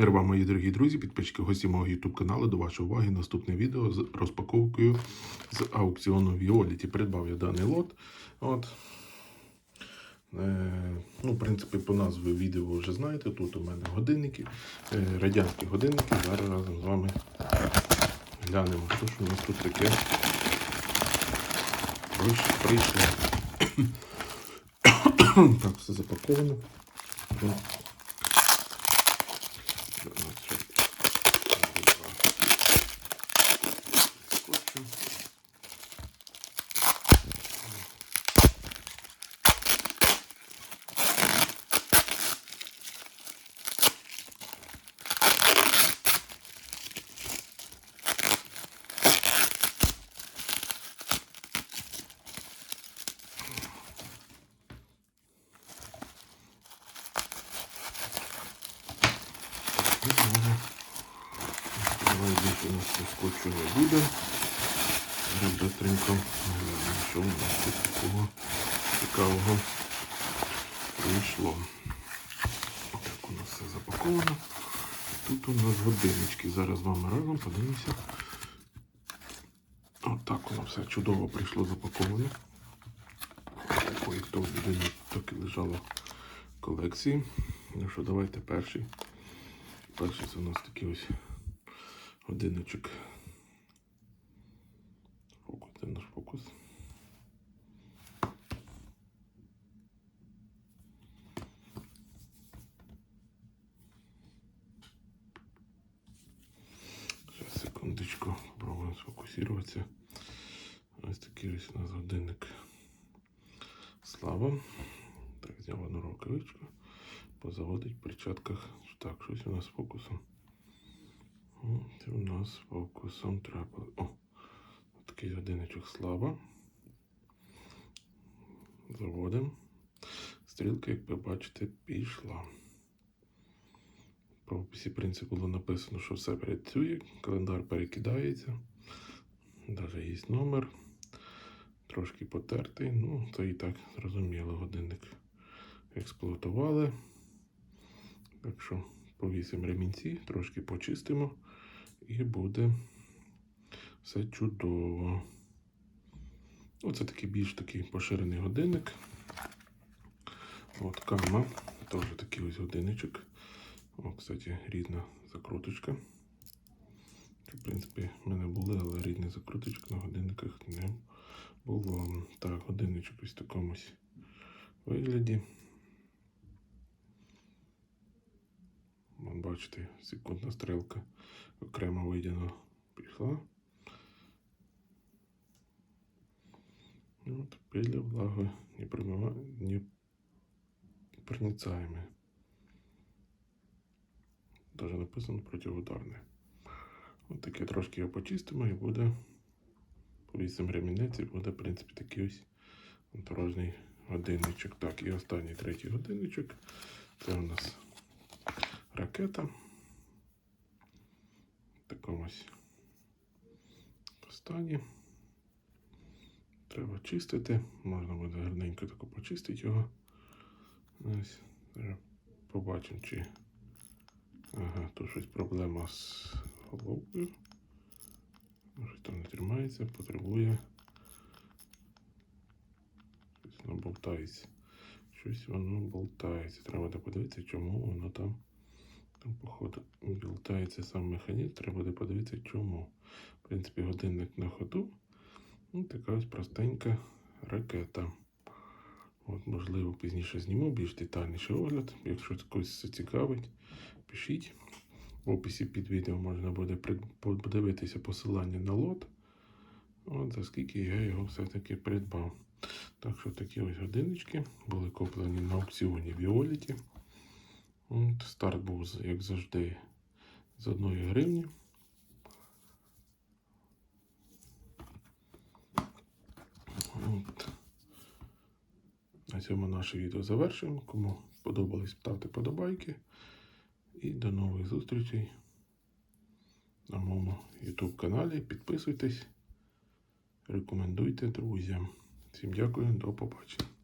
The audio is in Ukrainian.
Мир вам, мої дорогі друзі, підписчики гості мого YouTube каналу. До вашої уваги наступне відео з розпаковкою з аукціону Violet. Придбав я даний лот. От. Е, ну, в принципі, по назві відео ви вже знаєте. Тут у мене годинники, е, радянські годинники. Зараз разом з вами глянемо, що ж у нас тут таке. Прийшло. так, все запаковано. Ну, Скотчем. Давай більше у нас тут скотчу не буде. Зараз быстренько глянемо, що у нас тут такого цікавого прийшло. Так у нас все запаковано. Тут у нас годиннички. Зараз з вами разом подивимося. Отак воно все чудово прийшло запаковане. Такої хто годинник так і лежало в колекції. Ну що, давайте перший. Перший це у нас такий ось годинничок. Фокус, де наш фокус? Сейчас, секундочку, попробуем сфокусироваться. Ось такий ось у нас годинник. Слава. Так, зняв одну рукавичку. Позаводить в перчатках. Так, щось у нас з фокусом. Це у нас з фокусом треба. О, такий годинничок слава. Заводимо. Стрілка, як ви бачите, пішла. По описі принципу було написано, що все працює, календар перекидається. Навіть є номер. Трошки потертий. Ну, це і так зрозуміло, годинник експлуатували. Так що повісимо ремінці, трошки почистимо і буде все чудово. Оце такий більш такий поширений годинник. От кама, теж такий ось годинничок. О, кстати, рідна закруточка. В принципі, в мене були, але рідна закруточка на годинниках не було. Так, годинничок ось в такому ось вигляді. Бачите, секундна стрілка окремо вийдена пішла. От, пиля влага не промива, не проницаемая. Даже написано противоударне. От таке трошки його почистимо і буде повісимо ремінець і буде, в принципі, такий ось дорожній годинничок. Так, і останній третій годинничок. Це у нас ракета. В такому ось стані. Треба чистити. Можна буде гарненько тако почистити його. Ось. Побачимо, чи. Ага, тут щось проблема з головкою. Щось там не тримається, потребує. Щось воно болтається. Щось воно болтається. Треба подивитися, чому воно там. Там, походу, болтається сам механізм. Треба буде подивитися, чому. В принципі, годинник на ходу. Ну, така ось простенька ракета. От, можливо, пізніше зніму більш детальніший огляд. Якщо когось зацікавить, пишіть. В описі під відео можна буде подивитися посилання на лот. От за скільки я його все-таки придбав. Так що такі ось годиннички були куплені на аукціоні Віоліті. От, старт був, як завжди, з 1 гривні. От. На цьому наше відео завершуємо. Кому сподобалось, ставте подобайки. І до нових зустрічей на моєму YouTube каналі. Підписуйтесь, рекомендуйте друзям. Всім дякую, до побачення.